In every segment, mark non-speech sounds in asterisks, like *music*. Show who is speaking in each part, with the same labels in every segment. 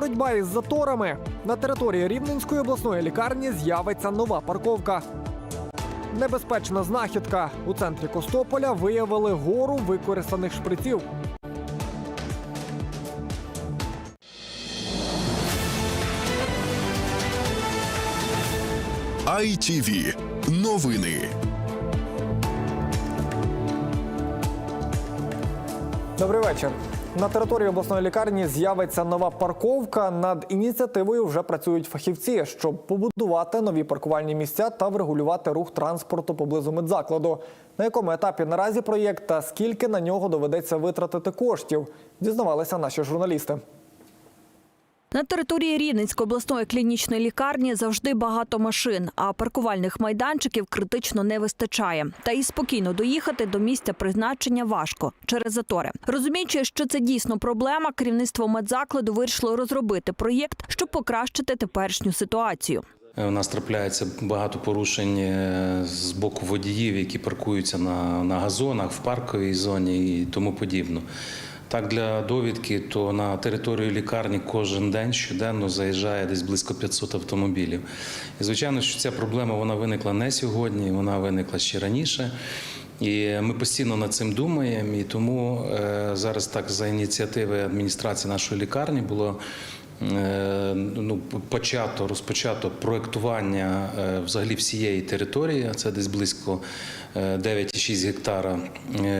Speaker 1: Боротьба із заторами на території Рівненської обласної лікарні з'явиться нова парковка. Небезпечна знахідка. У центрі Костополя виявили гору використаних шприців.
Speaker 2: ITV. Новини.
Speaker 1: Добрий вечір. На території обласної лікарні з'явиться нова парковка. Над ініціативою вже працюють фахівці, щоб побудувати нові паркувальні місця та врегулювати рух транспорту поблизу медзакладу. На якому етапі наразі проєкт та скільки на нього доведеться витратити коштів, дізнавалися наші журналісти.
Speaker 3: На території Рівненської обласної клінічної лікарні завжди багато машин, а паркувальних майданчиків критично не вистачає. Та і спокійно доїхати до місця призначення важко через затори. Розуміючи, що це дійсно проблема, керівництво медзакладу вирішило розробити проєкт, щоб покращити теперішню ситуацію.
Speaker 4: Е, У нас трапляється багато порушень е, з боку водіїв, які паркуються на, на газонах, в парковій зоні і тому подібно. Так, для довідки, то на територію лікарні кожен день щоденно заїжджає десь близько 500 автомобілів. І звичайно, що ця проблема вона виникла не сьогодні, вона виникла ще раніше. І ми постійно над цим думаємо. І тому е, зараз так за ініціативи адміністрації нашої лікарні було е, ну, почато розпочато проектування е, взагалі всієї території. Це десь близько е, 9,6 гектара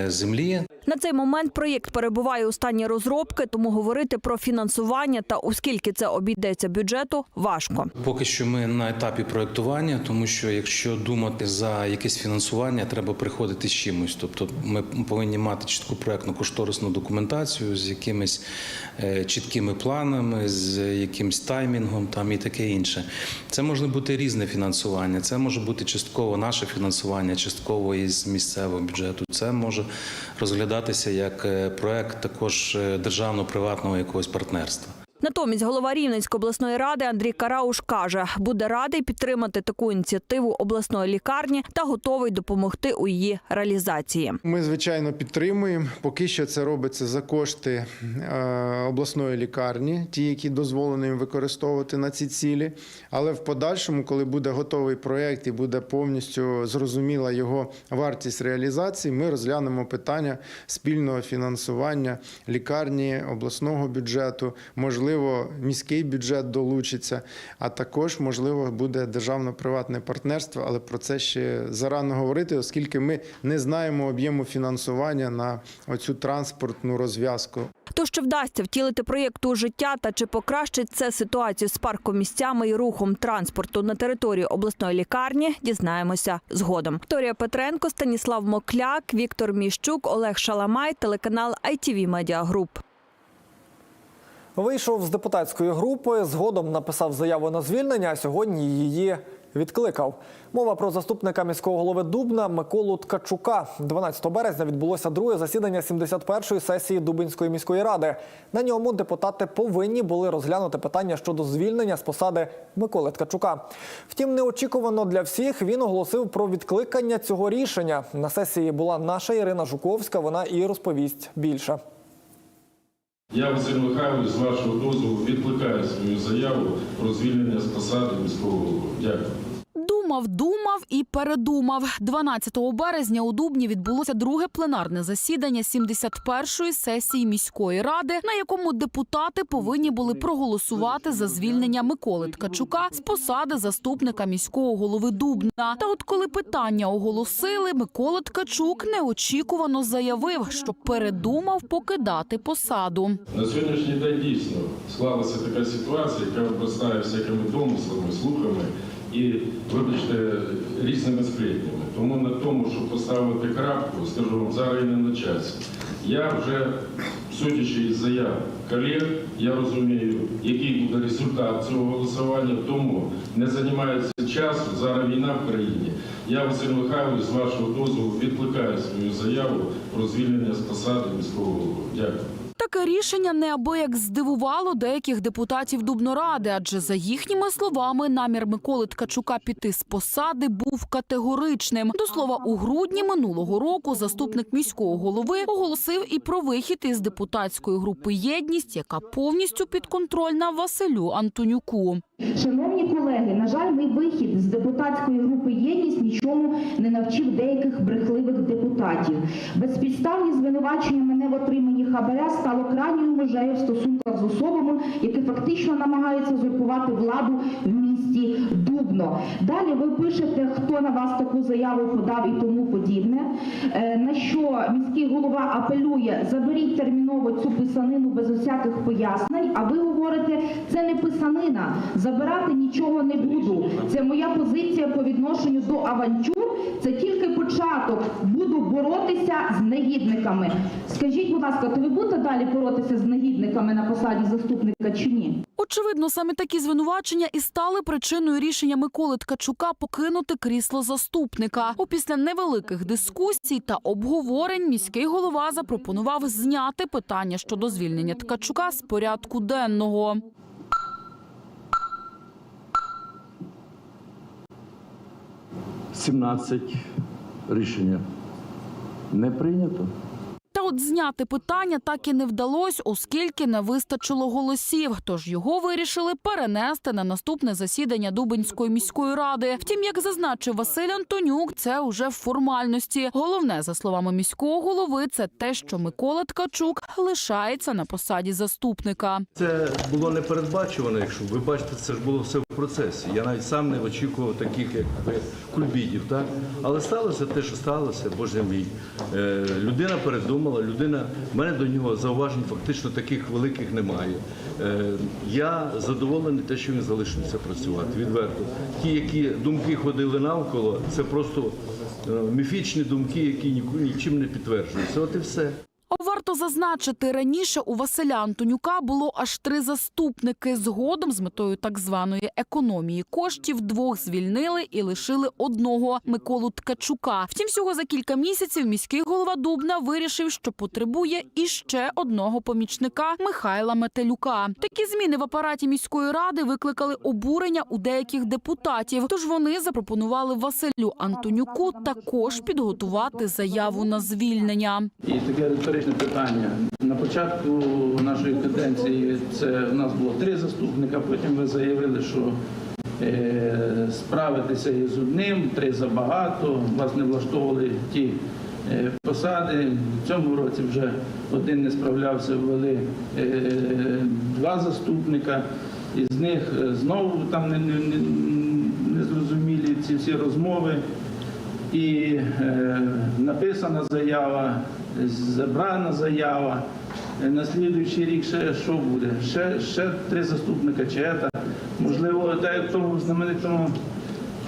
Speaker 4: землі.
Speaker 3: На цей момент проєкт перебуває у стані розробки, тому говорити про фінансування та оскільки це обійдеться бюджету важко.
Speaker 4: Поки що ми на етапі проектування, тому що якщо думати за якесь фінансування, треба приходити з чимось. Тобто ми повинні мати чітку проектну кошторисну документацію з якимись е, чіткими планами, з якимсь таймінгом там і таке інше. Це може бути різне фінансування. Це може бути частково наше фінансування, частково із місцевого бюджету. Це може розглядатися як е, проект також е, державно-приватного якогось партнерства.
Speaker 3: Натомість голова Рівненської обласної ради Андрій Карауш каже, буде радий підтримати таку ініціативу обласної лікарні та готовий допомогти у її реалізації.
Speaker 5: Ми, звичайно, підтримуємо. Поки що це робиться за кошти е, обласної лікарні, ті, які дозволено їм використовувати на ці цілі. Але в подальшому, коли буде готовий проєкт і буде повністю зрозуміла його вартість реалізації, ми розглянемо питання спільного фінансування лікарні, обласного бюджету, можливо, міський бюджет долучиться, а також, можливо, буде державно-приватне партнерство, але про це ще зарано говорити, оскільки ми не знаємо об'єму фінансування на оцю транспортну розв'язку.
Speaker 3: То, що вдасться втілити проєкт у життя та чи покращить це ситуацію з паркомісцями і рухом транспорту на території обласної лікарні, дізнаємося згодом. Вікторія Петренко, Станіслав Мокляк, Віктор Міщук, Олег Шаламай, телеканал ITV Media Group.
Speaker 1: Вийшов з депутатської групи, згодом написав заяву на звільнення, а сьогодні її відкликав. Мова про заступника міського голови Дубна Миколу Ткачука. 12 березня відбулося друге засідання 71-ї сесії Дубинської міської ради. На ньому депутати повинні були розглянути питання щодо звільнення з посади Миколи Ткачука. Втім, неочікувано для всіх він оголосив про відкликання цього рішення. На сесії була наша Ірина Жуковська. Вона і розповість більше.
Speaker 6: Я, Василь Михайлович, з вашого дозволу відкликаю свою заяву про звільнення з посади міського голови. Дякую.
Speaker 7: Думав, думав і передумав. 12 березня у Дубні відбулося друге пленарне засідання 71-ї сесії міської ради, на якому депутати повинні були проголосувати за звільнення Миколи Ткачука з посади заступника міського голови Дубна. Та от коли питання оголосили, Микола Ткачук неочікувано заявив, що передумав покидати посаду.
Speaker 6: На сьогоднішній день дійсно склалася така ситуація, яка обростає всякими домислами, слухами і, вибачте, різними сплетнями. Тому на тому, щоб поставити крапку, скажу вам, зараз і не на часі. Я вже, судячи із заяв колег, я розумію, який буде результат цього голосування, тому не займається часу, зараз війна в країні. Я, Василь Михайлович, з вашого дозволу відкликаю свою заяву про звільнення з посади міського голови. Дякую.
Speaker 7: Таке рішення неабияк здивувало деяких депутатів Дубноради, адже за їхніми словами намір Миколи Ткачука піти з посади був категоричним. До слова, у грудні минулого року заступник міського голови оголосив і про вихід із депутатської групи єдність, яка повністю підконтрольна Василю Антонюку.
Speaker 8: Шановні колеги, на жаль, мій вихід з депутатської групи єдність нічому не навчив деяких брехливих депутатів. Безпідставні звинувачення мене в отриманні хабаря стало крайньою межею в стосунках з особами, які фактично намагаються узурпувати владу в місті Дубно. Далі ви пишете, хто на вас таку заяву подав і тому подібне. Е, На що міський голова апелює: заберіть терміново цю писанину без усяких пояснень. А ви говорите, це не писанина. Забирати нічого не буду. Це моя позиція по відношенню до авантюр. Це тільки початок. Буду боротися з негідниками. Скажіть, будь ласка, то ви будете далі боротися з негідниками на посаді заступника чи ні?
Speaker 7: Очевидно, саме такі звинувачення і стали причиною рішення Миколи Ткачука покинути крісло заступника. Опісля невеликих дискусій та обговорень міський голова запропонував зняти питання щодо звільнення Ткачука з порядку денного.
Speaker 9: – 17 рішення не прийнято.
Speaker 7: Та от зняти питання так і не вдалося, оскільки не вистачило голосів. Тож його вирішили перенести на наступне засідання Дубинської міської ради. Втім, як зазначив Василь Антонюк, це уже в формальності. Головне, за словами міського голови, це те, що Микола Ткачук лишається на посаді заступника.
Speaker 9: Це було не передбачувано, якщо ви бачите, це ж було все в процесі. Я навіть сам не очікував таких, як ви, кульбідів, так? Але сталося те, що сталося, боже мій. Е, людина передумала, людина, в мене до нього зауважень фактично таких великих немає. Е, я задоволений те, що він залишився працювати, відверто. Ті, які думки ходили навколо, це просто е, міфічні думки, які нічим не підтверджуються. От і все.
Speaker 7: Варто зазначити, раніше у Василя Антонюка було аж три заступники. Згодом з метою так званої економії коштів двох звільнили і лишили одного Миколу Ткачука. Втім, всього за кілька місяців міський голова Дубна вирішив, що потребує іще одного помічника Михайла Метелюка. Такі зміни в апараті міської ради викликали обурення у деяких депутатів. Тож вони запропонували Василю Антонюку також підготувати заяву на звільнення.
Speaker 10: І таке риторичне питання. На початку нашої каденції це у нас було три заступника, потім ви заявили, що е, справитися із одним, три забагато, вас не влаштовували ті е, посади. В цьому році вже один не справлявся, ввели е, два заступника. Із них знову там не, не, не, ці всі розмови і е, написана заява, забрана заява. Е, На слідуючий рік ще що буде? Ще, ще три заступника чета. Можливо, так як в тому знаменитому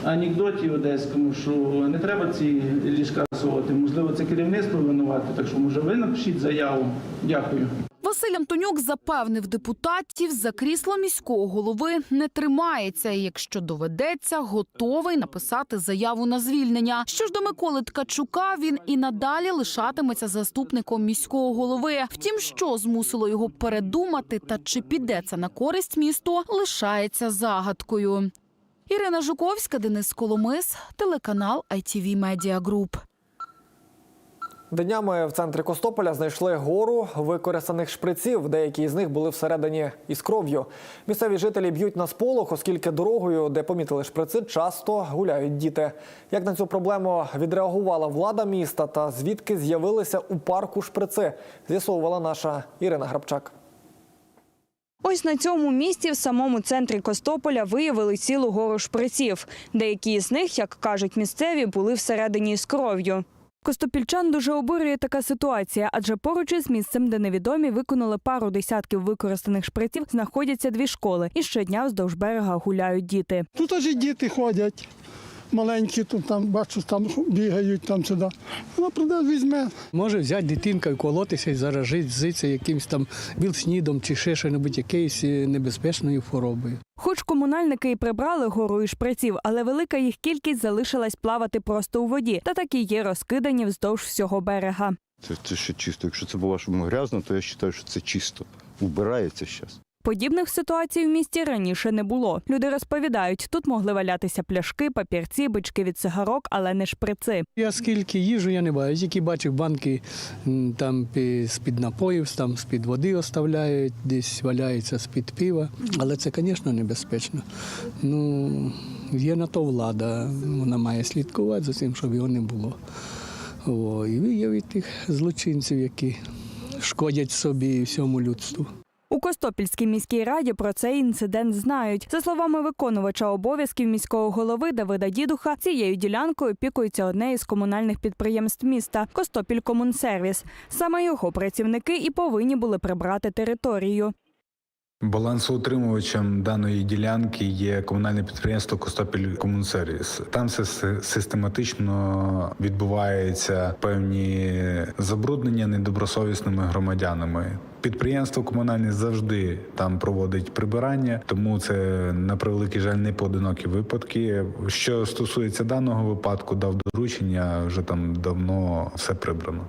Speaker 10: анекдоті одеському, що не треба ці ліжка совати. Можливо, це керівництво винувати. Так що, може, ви напишіть заяву. Дякую.
Speaker 7: Василь Антонюк запевнив депутатів, за крісло міського голови не тримається. Якщо доведеться, готовий написати заяву на звільнення. Що ж до Миколи Ткачука, він і надалі лишатиметься заступником міського голови. Втім, що змусило його передумати та чи піде це на користь місту, лишається загадкою. Ірина Жуковська, Денис Коломис, телеканал ITV Media Group.
Speaker 1: Днями в центрі Костополя знайшли гору використаних шприців. Деякі з них були всередині із кров'ю. Місцеві жителі б'ють на сполох, оскільки дорогою, де помітили шприци, часто гуляють діти. Як на цю проблему відреагувала влада міста та звідки з'явилися у парку шприци, з'ясовувала наша Ірина Грабчак.
Speaker 11: Ось на цьому місці в самому центрі Костополя виявили цілу гору шприців. Деякі з них, як кажуть місцеві, були всередині з кров'ю. Костопільчан дуже обурює така ситуація, адже поруч із місцем, де невідомі виконали пару десятків використаних шприців, знаходяться дві школи, і щодня вздовж берега гуляють діти.
Speaker 12: Тут аж і діти ходять. Маленькі тут там бачу, там бігають там сюди. Вона прийде, візьме.
Speaker 13: Може взяти дитинка і колотися і заражити зиться якимось там білснідом чи ще що-небудь якоюсь е, небезпечною хворобою.
Speaker 11: Хоч комунальники і прибрали гору і шприців, але велика їх кількість залишилась плавати просто у воді, та такі є розкидані вздовж всього берега.
Speaker 14: Це, це ще чисто. Якщо це по-вашому грязно, то я вважаю, що це чисто. Убирається зараз.
Speaker 11: Подібних ситуацій в місті раніше не було. Люди розповідають, тут могли валятися пляшки, папірці, бички від цигарок, але не шприци.
Speaker 13: Я скільки їжу, я не бачу. Тільки бачив банки там з-під напоїв, там з-під води оставляють, десь валяються з-під пива. Але це, звісно, небезпечно. Ну, є на то влада. Вона має слідкувати за цим, щоб його не було. О, і виявити тих злочинців, які шкодять собі і всьому людству.
Speaker 11: У Костопільській міській раді про цей інцидент знають. За словами виконувача обов'язків міського голови Давида Дідуха, цією ділянкою опікується одне із комунальних підприємств міста Костопіль Комунсервіс. Саме його працівники і повинні були прибрати територію.
Speaker 15: Балансоутримувачем даної ділянки є комунальне підприємство Костопіль Комунсервіс. Там все систематично відбуваються певні забруднення недобросовісними громадянами. Підприємство комунальне завжди там проводить прибирання, тому це на превеликий жаль не поодинокі випадки. Що стосується даного випадку, дав доручення вже там давно все прибрано.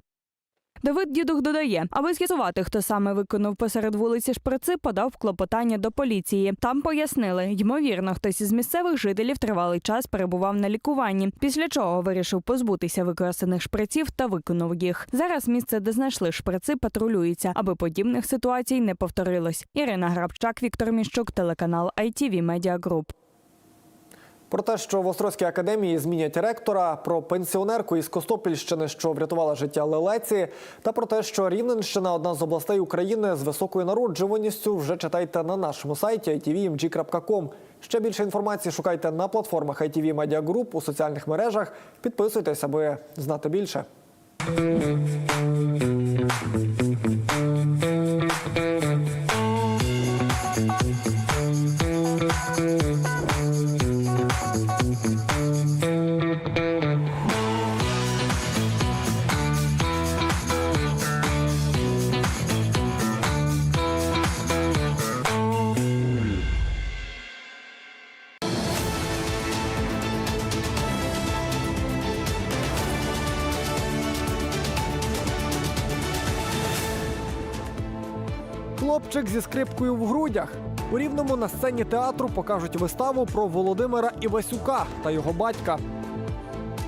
Speaker 11: Давид Дідух додає, аби з'ясувати, хто саме виконав посеред вулиці шприци, подав клопотання до поліції. Там пояснили, ймовірно, хтось із місцевих жителів тривалий час перебував на лікуванні, після чого вирішив позбутися використаних шприців та виконав їх. Зараз місце, де знайшли шприци, патрулюється, аби подібних ситуацій не повторилось. Ірина Грабчак, Віктор Міщук, телеканал ITV Media Group.
Speaker 1: Про те, що в Острозькій академії змінять ректора, про пенсіонерку із Костопільщини, що врятувала життя Лелеці, та про те, що Рівненщина одна з областей України з високою народжуваністю, вже читайте на нашому сайті itvmg.com. Ще більше інформації шукайте на платформах ITV Media Group у соціальних мережах. Підписуйтесь, аби знати більше. Хлопчик зі скрипкою в грудях. У рівному на сцені театру покажуть виставу про Володимира Івасюка та його батька.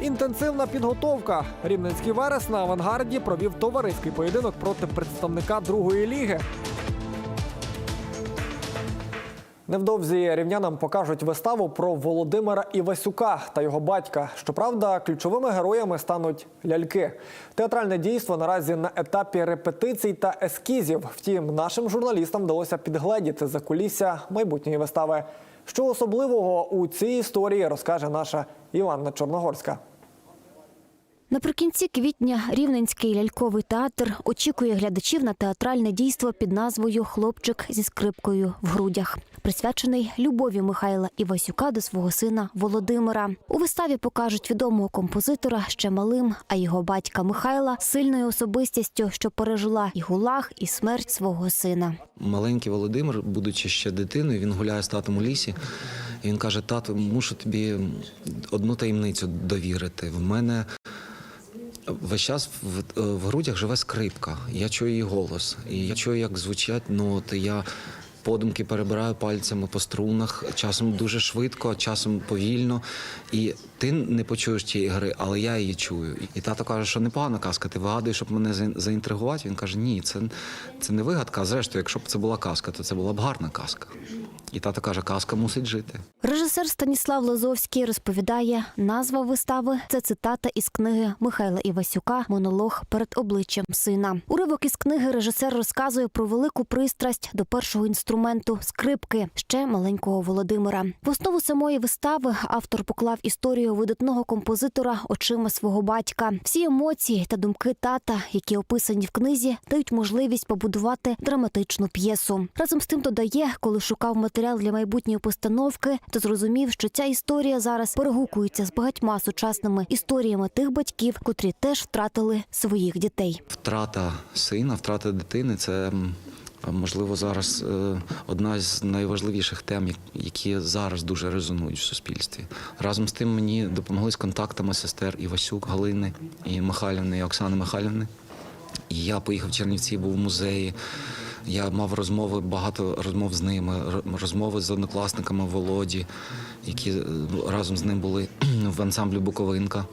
Speaker 1: Інтенсивна підготовка. Рівненський верес на авангарді провів товариський поєдинок проти представника другої ліги. Невдовзі рівнянам покажуть виставу про Володимира Івасюка та його батька. Щоправда, ключовими героями стануть ляльки. Театральне дійство наразі на етапі репетицій та ескізів. Втім, нашим журналістам вдалося підгледіти за кулісся майбутньої вистави. Що особливого у цій історії розкаже наша Іванна Чорногорська.
Speaker 16: Наприкінці квітня Рівненський ляльковий театр очікує глядачів на театральне дійство під назвою Хлопчик зі скрипкою в грудях, присвячений любові Михайла Івасюка до свого сина Володимира. У виставі покажуть відомого композитора ще малим, а його батька Михайла сильною особистістю, що пережила і гулаг, і смерть свого сина.
Speaker 17: Маленький Володимир, будучи ще дитиною, він гуляє з татом у лісі. І він каже: тату, мушу тобі одну таємницю довірити. В мене весь час в, в грудях живе скрипка. Я чую її голос. І я чую, як звучать ноти. Я подумки перебираю пальцями по струнах, часом дуже швидко, часом повільно. І ти не почуєш тієї гри, але я її чую. І тато каже, що непогана казка. Ти вигадуєш, щоб мене за- заінтригувати. Він каже: ні, це, це не вигадка. А зрештою, якщо б це була казка, то це була б гарна казка. І тато каже, казка мусить жити.
Speaker 16: Режисер Станіслав Лозовський розповідає, назва вистави це цитата із книги Михайла Івасюка Монолог перед обличчям сина. Уривок із книги режисер розказує про велику пристрасть до першого інструменту скрипки ще маленького Володимира. В основу самої вистави автор поклав історію видатного композитора очима свого батька. Всі емоції та думки тата, які описані в книзі, дають можливість побудувати драматичну п'єсу. Разом з тим додає, коли шукав матеріал для майбутньої постановки, то зрозумів, що ця історія зараз перегукується з багатьма сучасними історіями тих батьків, котрі теж втратили своїх дітей.
Speaker 17: Втрата сина, втрата дитини це можливо зараз е, одна з найважливіших тем, які зараз дуже резонують в суспільстві. Разом з тим мені допомогли з контактами сестер Івасюк, Галини і Михайлівни, і Оксани Михайлівни. І я поїхав в Чернівці, був в музеї. Я мав розмови, багато розмов з ними, розмови з однокласниками Володі, які е, разом з ним були *clears throat* в ансамблі Буковинка.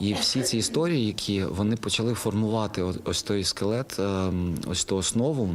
Speaker 17: І всі ці історії, які вони почали формувати ось той скелет, ем, ось ту основу,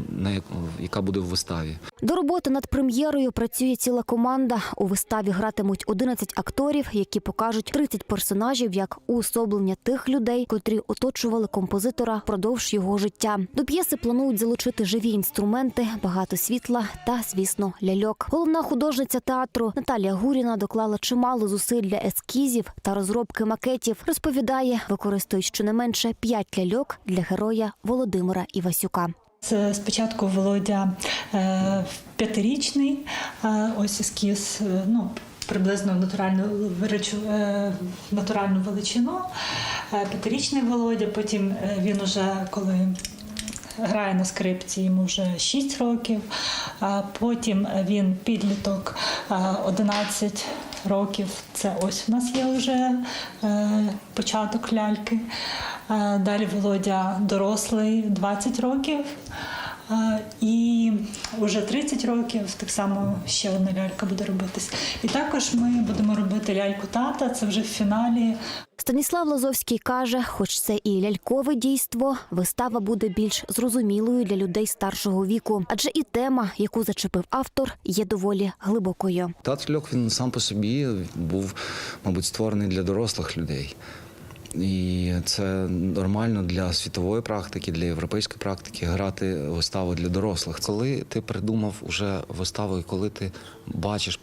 Speaker 17: яка буде в виставі.
Speaker 16: До роботи над прем'єрою працює ціла команда. У виставі гратимуть 11 акторів, які покажуть 30 персонажів як уособлення тих людей, котрі оточували композитора впродовж його життя. До п'єси планують залучити живі інструменти, багато світла та, звісно, ляльок. Головна художниця театру Наталія Гуріна доклала чимало зусиль для ескізів та розробки макетів. Розповідає, використовують щонайменше 5 ляльок для героя Володимира Івасюка.
Speaker 18: Це спочатку Володя е, п'ятирічний, ось ескіз, е, ну, приблизно натуральну, е, натуральну величину. П'ятирічний Володя, потім він уже коли грає на скрипці, йому вже 6 років. А потім він підліток е, 11 років. Це ось у нас є вже е, початок ляльки. Е, Далі Володя дорослий 20 років. І вже 30 років так само ще одна лялька буде робитись. І також ми будемо робити ляльку тата. Це вже в фіналі.
Speaker 16: Станіслав Лазовський каже, хоч це і лялькове дійство, вистава буде більш зрозумілою для людей старшого віку, адже і тема, яку зачепив автор, є доволі глибокою.
Speaker 17: Театр льок він сам по собі був, мабуть, створений для дорослих людей. І це нормально для світової практики, для європейської практики грати виставу для дорослих. Коли ти придумав уже виставу, і коли ти бачиш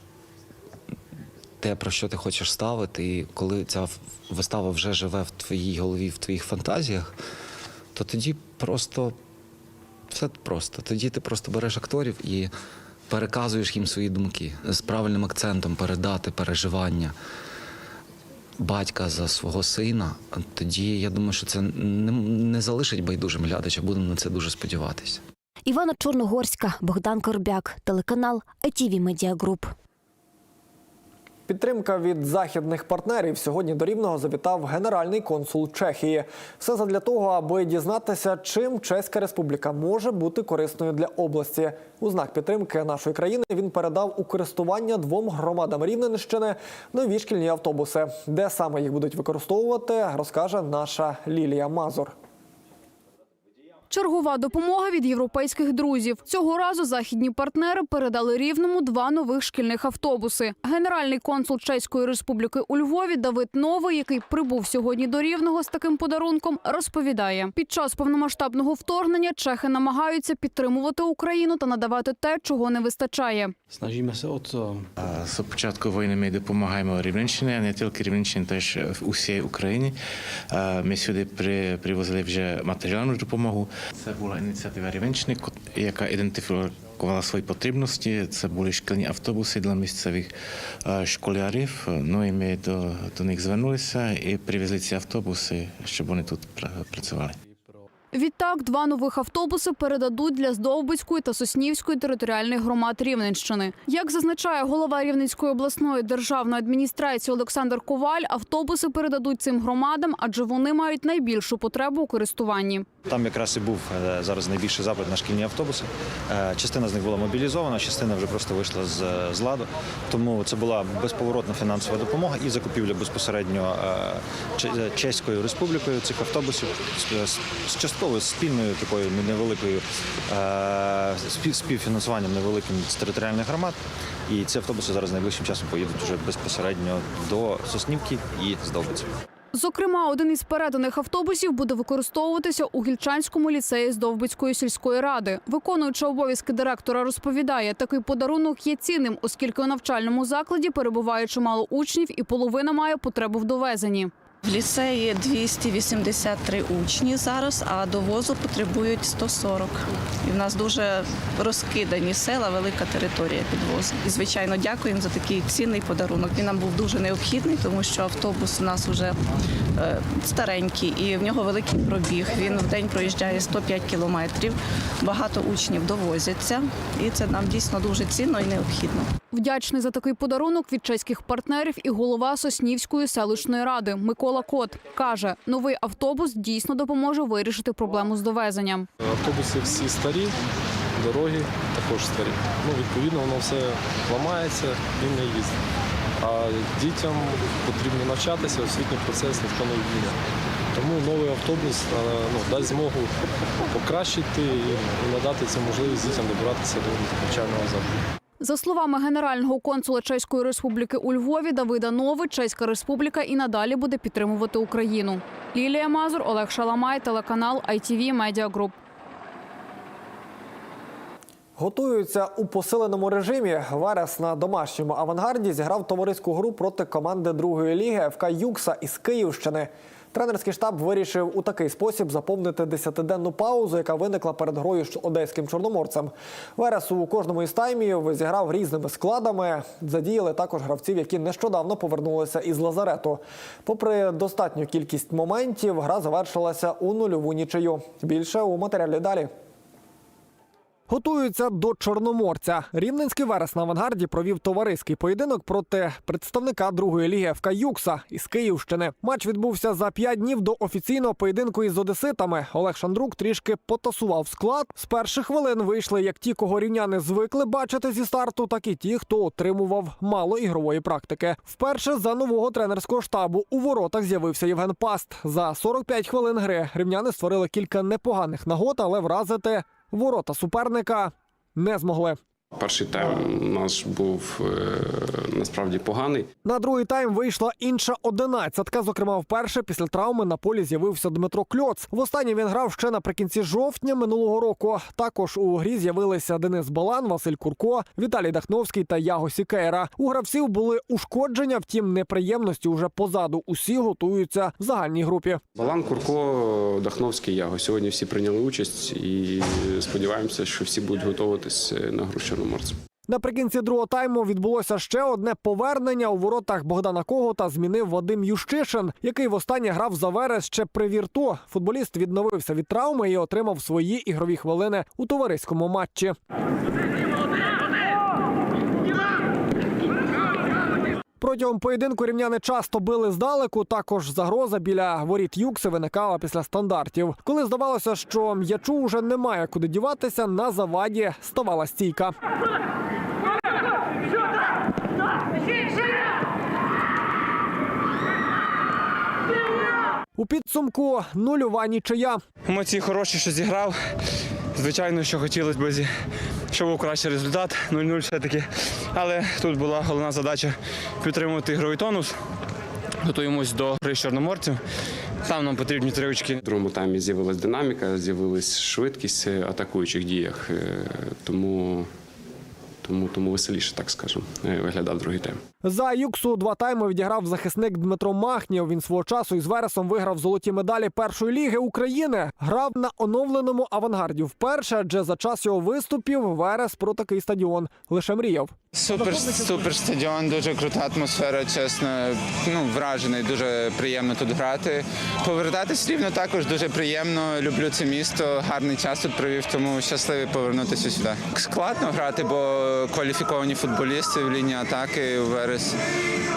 Speaker 17: те, про що ти хочеш ставити, і коли ця вистава вже живе в твоїй голові, в твоїх фантазіях, то тоді просто все просто. Тоді ти просто береш акторів і переказуєш їм свої думки з правильним акцентом передати переживання батька за свого сина. Тоді я думаю, що це не, не залишить байдужим глядача. Будемо на це дуже сподіватися.
Speaker 16: Івана Чорногорська, Богдан Корбяк, телеканал ITV Media Group.
Speaker 1: Підтримка від західних партнерів сьогодні до Рівного завітав генеральний консул Чехії. Все задля того, аби дізнатися, чим Чеська Республіка може бути корисною для області. У знак підтримки нашої країни він передав у користування двом громадам Рівненщини нові шкільні автобуси. Де саме їх будуть використовувати, розкаже наша Лілія Мазур.
Speaker 19: Чергова допомога від європейських друзів. Цього разу західні партнери передали рівному два нових шкільних автобуси. Генеральний консул Чеської республіки у Львові Давид Новий, який прибув сьогодні до рівного з таким подарунком, розповідає: під час повномасштабного вторгнення чехи намагаються підтримувати Україну та надавати те, чого не вистачає.
Speaker 20: O to. Z počátku vojny my допомагаємо Рівненщині, а не тільки Рівненщині, теж в усій Україні. Ми сюди при, привозили вже матеріальну допомогу. Це була ініціатива Рівненщини, яка ідентифікувала свої потребності. Це були шкільні автобуси для місцевих е, школярів. Ну і ми до, до них звернулися і привезли ці автобуси, щоб вони тут працювали.
Speaker 19: Відтак, два нових автобуси передадуть для Здовбицької та Соснівської територіальних громад Рівненщини. Як зазначає голова Рівненської обласної державної адміністрації Олександр Коваль, автобуси передадуть цим громадам, адже вони мають найбільшу потребу у користуванні.
Speaker 21: Там якраз і був е, зараз найбільший запит на шкільні автобуси. Е, Частина з них була мобілізована, частина вже просто вийшла з, з ладу. Тому це була безповоротна фінансова допомога і закупівля безпосередньо е, Чеською республікою цих автобусів з, з- з спільною такою невеликою е, співфінансуванням невеликим з територіальних громад. І ці автобуси зараз найближчим часом поїдуть вже безпосередньо до Соснівки і Здовбиці.
Speaker 19: Зокрема, один із переданих автобусів буде використовуватися у Гільчанському ліцеї Здовбицької сільської ради. Виконуюча обов'язки директора розповідає, такий подарунок є цінним, оскільки у навчальному закладі перебуває чимало учнів, і половина має потребу в довезенні.
Speaker 22: В ліцеї 283 учні зараз, а довозу потребують 140. І в нас дуже розкидані села, велика територія підвозу. І звичайно, дякуємо за такий цінний подарунок. Він нам був дуже необхідний, тому що автобус у нас вже е, старенький і в нього великий пробіг. Він в день проїжджає 105 кілометрів. Багато учнів довозяться, і це нам дійсно дуже цінно і необхідно.
Speaker 7: Вдячний за такий подарунок від чеських партнерів і голова Соснівської селищної ради Микола Кот каже, новий автобус дійсно допоможе вирішити проблему з довезенням.
Speaker 23: Автобуси всі старі, дороги також старі. Ну, відповідно, воно все ламається і не їздить. А дітям потрібно навчатися, освітній процес ніхто не відміняє. Тому новий автобус е, ну, дасть змогу покращити і надати цю можливість дітям добиратися до навчального закладу.
Speaker 7: За словами генерального консула Чеської Республіки у Львові Давида Нови, Чеська Республіка і надалі буде підтримувати Україну. Лілія Мазур, Олег Шаламай, телеканал ITV Media Group.
Speaker 1: Готуються у посиленому режимі. Верес на домашньому авангарді зіграв товариську гру проти команди другої ліги ФК Юкса із Київщини. Тренерський штаб вирішив у такий спосіб заповнити десятиденну паузу, яка виникла перед грою з одеським чорноморцем. Верес у кожному із таймів зіграв різними складами. Задіяли також гравців, які нещодавно повернулися із лазарету. Попри достатню кількість моментів, гра завершилася у нульову нічию. Більше у матеріалі далі. Готуються до Чорноморця. Рівненський верес на авангарді провів товариський поєдинок проти представника другої ліги ФК Юкса із Київщини. Матч відбувся за п'ять днів до офіційного поєдинку із одеситами. Олег Шандрук трішки потасував склад. З перших хвилин вийшли як ті, кого рівняни звикли бачити зі старту, так і ті, хто отримував мало ігрової практики. Вперше за нового тренерського штабу у воротах з'явився Євген Паст. За 45 хвилин гри рівняни створили кілька непоганих нагод, але вразити ворота суперника не змогли.
Speaker 24: Перший тайм наш був е, насправді поганий.
Speaker 1: На другий тайм вийшла інша одинадцятка. Зокрема, вперше після травми на полі з'явився Дмитро Кльоц. Востаннє він грав ще наприкінці жовтня минулого року. Також у грі з'явилися Денис Балан, Василь Курко, Віталій Дахновський та Яго Сікейра. У гравців були ушкодження, втім неприємності уже позаду. Усі готуються в загальній групі.
Speaker 24: Балан, Курко, Дахновський, Яго. Сьогодні всі прийняли участь і сподіваємося, що всі будуть готуватись на гру з Чорноморцем.
Speaker 1: Наприкінці другого тайму відбулося ще одне повернення у воротах Богдана Когота. Змінив Вадим Ющишин, який востаннє грав за Верес ще при вірту. Футболіст відновився від травми і отримав свої ігрові хвилини у товариському матчі. Протягом поєдинку рівняни часто били здалеку. Також загроза біля воріт Юкси виникала після стандартів. Коли здавалося, що м'ячу вже немає куди діватися, на заваді ставала стійка. У підсумку нульова нічия.
Speaker 25: Емоції хороші, що зіграв. Звичайно, що хотілося б, щоб був кращий результат, 0-0 все-таки. Але тут була головна задача підтримувати ігровий тонус. Готуємось до гри з чорноморцем. Там нам потрібні три очки.
Speaker 24: В другому таймі з'явилась динаміка, з'явилась швидкість в атакуючих діях. Е, Тому, тому, тому веселіше, так скажемо, е, виглядав другий тайм.
Speaker 1: За Юксу два тайми відіграв захисник Дмитро Махнєв. Він свого часу із Вересом виграв золоті медалі першої ліги України. Грав на оновленому авангарді вперше, адже за час його виступів Верес про такий стадіон лише мріяв.
Speaker 26: Супер, супер стадіон, дуже крута атмосфера, чесно. Ну, вражений, дуже приємно тут грати. Повертатись рівно також дуже приємно. Люблю це місто, гарний час тут провів, тому щасливий повернутися сюди. Складно грати, бо кваліфіковані футболісти в лінії атаки в Верес.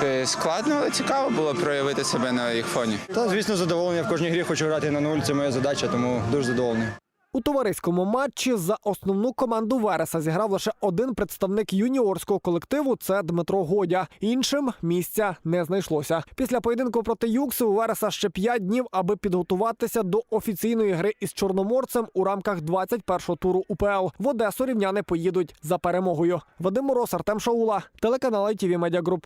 Speaker 26: Е, Складно, але цікаво було проявити себе на їх фоні.
Speaker 27: Та звісно, задоволення. В кожній грі хочу грати на нуль. Це моя задача, тому дуже задоволений.
Speaker 1: У товариському матчі за основну команду Вереса зіграв лише один представник юніорського колективу. Це Дмитро Годя. Іншим місця не знайшлося. Після поєдинку проти Юкси у Вереса ще п'ять днів, аби підготуватися до офіційної гри із чорноморцем у рамках 21-го туру УПЛ. В Одесу рівняни поїдуть за перемогою. Вадим Мороз, Артем Шаула, телеканал ITV Media Group.